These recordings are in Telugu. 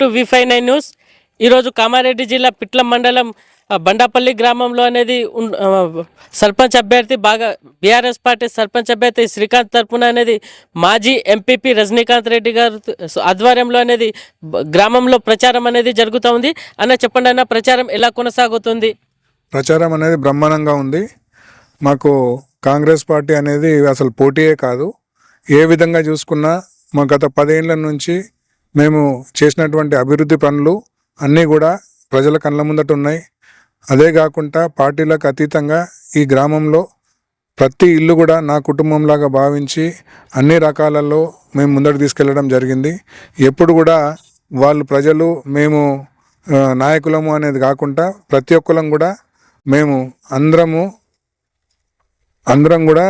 TV five nine news. ఈరోజు కామారెడ్డి జిల్లా పిట్ల మండలం బండాపల్లి గ్రామంలో అనేది ఉన్- సర్పంచ్ అభ్యర్థి బాగా బీఆర్ఎస్ పార్టీ సర్పంచ్ అభ్యర్థి శ్రీకాంత్ తరపున అనేది మాజీ ఎంపీపీ రజనీకాంత్ రెడ్డి గారు ఆధ్వర్యంలో అనేది గ్రామంలో ప్రచారం అనేది జరుగుతూ ఉంది. అన్న చెప్పండి అన్న ప్రచారం ఎలా కొనసాగుతుంది? ప్రచారం అనేది బ్రహ్మాండంగా ఉంది. మాకు కాంగ్రెస్ పార్టీ అనేది అసలు పోటీయే కాదు. ఏ విధంగా చూసుకున్నా మా గత పదేళ్ళ నుంచి మేము చేసినటువంటి అభివృద్ధి పనులు అన్నీ కూడా ప్రజల కళ్ళ ముందట ఉన్నాయి. అదే కాకుండా పార్టీలకు అతీతంగా ఈ గ్రామంలో ప్రతి ఇల్లు కూడా నా కుటుంబంలాగా భావించి అన్ని రకాలలో మేము ముందడు తీసుకెళ్ళడం జరిగింది. ఎప్పుడు కూడా వాళ్ళు ప్రజలు మేము నాయకులము అనేది కాకుండా ప్రతి ఒక్కరం కూడా మేము అందరము అందరం కూడా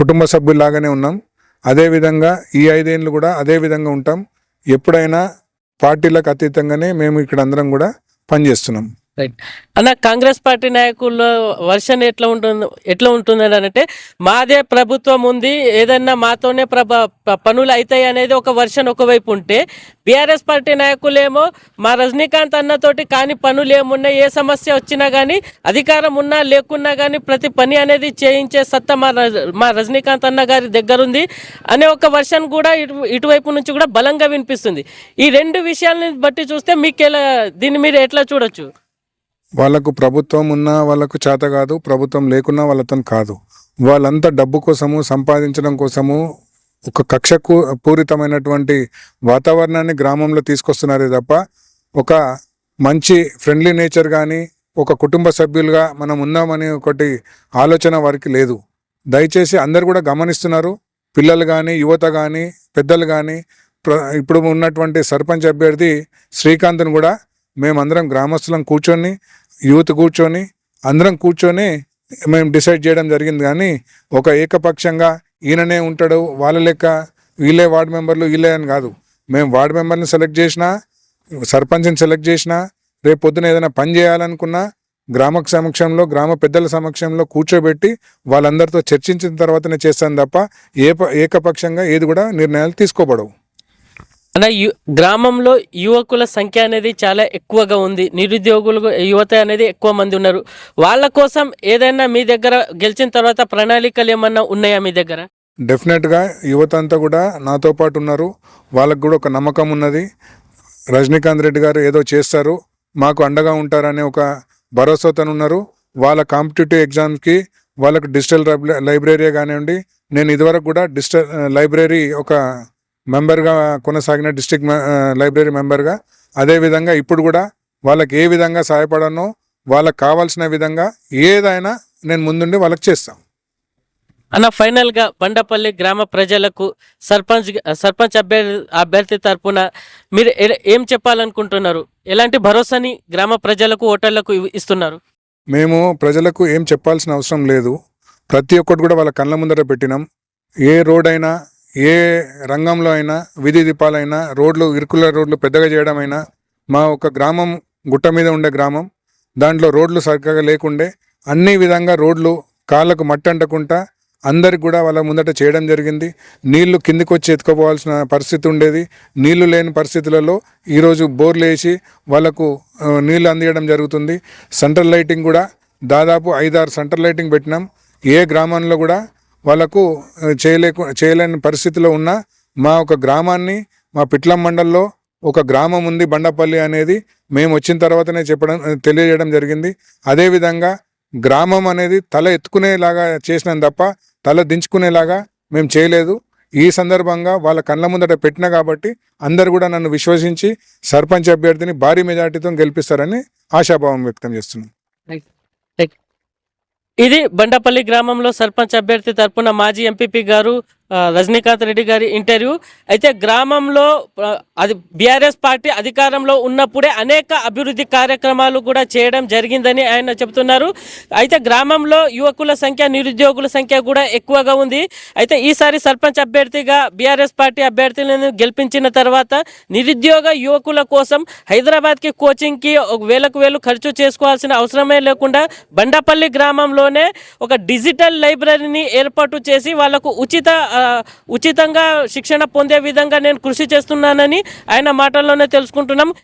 కుటుంబ సభ్యుల్లాగానే ఉన్నాం. అదేవిధంగా ఈ ఐదేళ్ళు కూడా అదే విధంగా ఉంటాం. ఎప్పుడైనా పార్టీలకు అతీతంగానే మేము ఇక్కడ అందరం కూడా పనిచేస్తున్నాం. రైట్ అన్న కాంగ్రెస్ పార్టీ నాయకుల్లో వర్షన్ ఎట్లా ఉంటుంది ఎట్లా ఉంటుంది అని అంటే మాదే ప్రభుత్వం ఉంది ఏదన్నా మాతోనే ప్రభ పనులు అవుతాయి అనేది ఒక వర్షన్ ఒకవైపు ఉంటే బీఆర్ఎస్ పార్టీ నాయకులేమో మా రజనీకాంత్ అన్నతోటి కాని పనులు ఏమున్నాయి ఏ సమస్య వచ్చినా కానీ అధికారం ఉన్నా లేకున్నా కానీ ప్రతి పని అనేది చేయించే సత్తా మా రజ- మా రజనీకాంత్ అన్న గారి దగ్గర ఉంది అనే ఒక వర్షన్ కూడా ఇటు ఇటువైపు నుంచి కూడా బలంగా వినిపిస్తుంది. ఈ రెండు విషయాలని బట్టి చూస్తే మీకు ఎలా దీన్ని మీరు ఎట్లా చూడొచ్చు? వాళ్ళకు ప్రభుత్వం ఉన్నా వాళ్ళకు చేత కాదు ప్రభుత్వం లేకున్నా వాళ్ళతో కాదు. వాళ్ళంతా డబ్బు కోసము సంపాదించడం కోసము ఒక కక్షకు పూరితమైనటువంటి వాతావరణాన్ని గ్రామంలో తీసుకొస్తున్నారే తప్ప ఒక మంచి ఫ్రెండ్లీ నేచర్ కానీ ఒక కుటుంబ సభ్యులుగా మనం ఉన్నామని ఒకటి ఆలోచన వారికి లేదు. దయచేసి అందరు కూడా గమనిస్తున్నారు. పిల్లలు కానీ యువత కానీ పెద్దలు కానీ ఇప్పుడు ఉన్నటువంటి సర్పంచ్ అభ్యర్థి శ్రీకాంత్ను కూడా మేమందరం గ్రామస్తులం కూర్చొని యూత్ కూర్చొని అందరం కూర్చొని మేము డిసైడ్ చేయడం జరిగింది కానీ ఒక ఏకపక్షంగా ఈయననే ఉంటాడు వాళ్ళ లెక్క వీళ్ళే వార్డు మెంబర్లు వీళ్ళే అని కాదు. మేము వార్డు మెంబర్ని సెలెక్ట్ చేసినా సర్పంచ్ని సెలెక్ట్ చేసినా రేపు పొద్దున ఏదైనా పని చేయాలనుకున్నా గ్రామ సమక్షంలో గ్రామ పెద్దల సమక్షంలో కూర్చోబెట్టి వాళ్ళందరితో చర్చించిన తర్వాతనే చేస్తాను తప్ప ఏ ఏకపక్షంగా ఏది కూడా నిర్ణయాలు తీసుకోబడవు. అన్న యు గ్రామంలో యువకుల సంఖ్య అనేది చాలా ఎక్కువగా ఉంది. నిరుద్యోగులు యువత అనేది ఎక్కువ మంది ఉన్నారు. వాళ్ళ కోసం ఏదైనా మీ దగ్గర గెలిచిన తర్వాత ప్రణాళికలు ఏమన్నా ఉన్నాయా మీ దగ్గర? డెఫినెట్గా యువత అంతా కూడా నాతో పాటు ఉన్నారు. వాళ్ళకు కూడా ఒక నమ్మకం ఉన్నది. రజనీకాంత్ రెడ్డి గారు ఏదో చేస్తారు. మాకు అండగా ఉంటారనే ఒక భరోసాతో ఉన్నారు. వాళ్ళ కాంపిటేటివ్ ఎగ్జామ్స్కి వాళ్ళకు డిజిటల్ లైబ్ర- లైబ్రరీ కానివ్వండి నేను ఇదివరకు కూడా డిజిటల్ లైబ్రరీ ఒక మెంబర్గా కొనసాగిన ఆ, లైబ్రరీ మెంబర్గా అదేవిధంగా ఇప్పుడు కూడా వాళ్ళకి ఏ విధంగా సహాయపడనో వాళ్ళకి కావాల్సిన విధంగా ఏదైనా నేను ముందుండి వాళ్ళకి చేస్తాను అన్న ఫైనల్గా బండపల్లి గ్రామ ప్రజలకు సర్పంచ్ సర్పంచ్ అభ్యర్థి అభ్యర్థి తరపున మీరు ఏ- చెప్పాలనుకుంటున్నారు? ఎలాంటి భరోసాని గ్రామ ప్రజలకు ఓటర్లకు ఇస్తున్నారు? మేము ప్రజలకు ఏం చెప్పాల్సిన అవసరం లేదు. ప్రతి ఒక్కటి కూడా వాళ్ళ కళ్ళ ముందర పెట్టినాం. ఏ రోడ్ అయినా ఏ రంగంలో అయినా విధి దీపాలైనా రోడ్లు ఇరుకుల రోడ్లు పెద్దగా చేయడం అయినా మా ఒక గ్రామం గుట్ట మీద ఉండే గ్రామం దాంట్లో రోడ్లు సరిగ్గా లేకుండే అన్ని విధంగా రోడ్లు కాళ్ళకు మట్టి అంటకుండా అందరికి కూడా వాళ్ళ ముందట చేయడం జరిగింది. నీళ్ళు కిందికి వచ్చి ఎత్తుకోపోవాల్సిన పరిస్థితి ఉండేది. నీళ్ళు లేని పరిస్థితులలో ఈరోజు బోర్లు వేసి వాళ్ళకు నీళ్ళు అందియడం జరుగుతుంది. సెంట్రల్ లైటింగ్ కూడా దాదాపు ఐదారు సెంట్రల్ లైటింగ్ పెట్టినాం. ఏ గ్రామంలో కూడా వాళ్ళకు చేయలేక చేయలేకు చేయలేని పరిస్థితిలో ఉన్న మా ఒక గ్రామాన్ని మా పిట్లం మండల్లో ఒక గ్రామం ఉంది బండపల్లి అనేది మేము వచ్చిన తర్వాతనే చెప్పడం తెలియజేయడం జరిగింది. అదేవిధంగా గ్రామం అనేది తల ఎత్తుకునేలాగా చేసినాం తప్ప తల దించుకునేలాగా మేము చేయలేదు. ఈ సందర్భంగా వాళ్ళ కళ్ళ ముందట పెట్టిన కాబట్టి అందరు కూడా నన్ను విశ్వసించి సర్పంచ్ అభ్యర్థిని భారీ మెజార్టీతో గెలిపిస్తారని ఆశాభావం వ్యక్తం చేస్తున్నాను ఇది బండపల్లి గ్రామంలో సర్పంచ్ అభ్యర్థి తరపున మాజీ ఎంపీపీ గారు రజనీకాంత్ రెడ్డి గారి ఇంటర్వ్యూ. అయితే గ్రామంలో అది బీఆర్ఎస్ పార్టీ అధికారంలో ఉన్నప్పుడే అనేక అభివృద్ధి కార్యక్రమాలు కూడా చేయడం జరిగిందని ఆయన చెబుతున్నారు. అయితే గ్రామంలో యువకుల సంఖ్య నిరుద్యోగుల సంఖ్య కూడా ఎక్కువగా ఉంది. అయితే ఈసారి సర్పంచ్ అభ్యర్థిగా బీఆర్ఎస్ పార్టీ అభ్యర్థులను గెలిపించిన తర్వాత నిరుద్యోగ యువకుల కోసం హైదరాబాద్కి కోచింగ్కి ఒక వేలకు వేలు ఖర్చు చేసుకోవాల్సిన అవసరమే లేకుండా బండపల్లి గ్రామంలోనే ఒక డిజిటల్ లైబ్రరీని ఏర్పాటు చేసి వాళ్ళకు ఉచిత ఉచితంగా శిక్షణ పొందే విధంగా నేను కృషి చేస్తున్నానని ఆయన మాటల్లోనే తెలుసుకుంటున్నాం.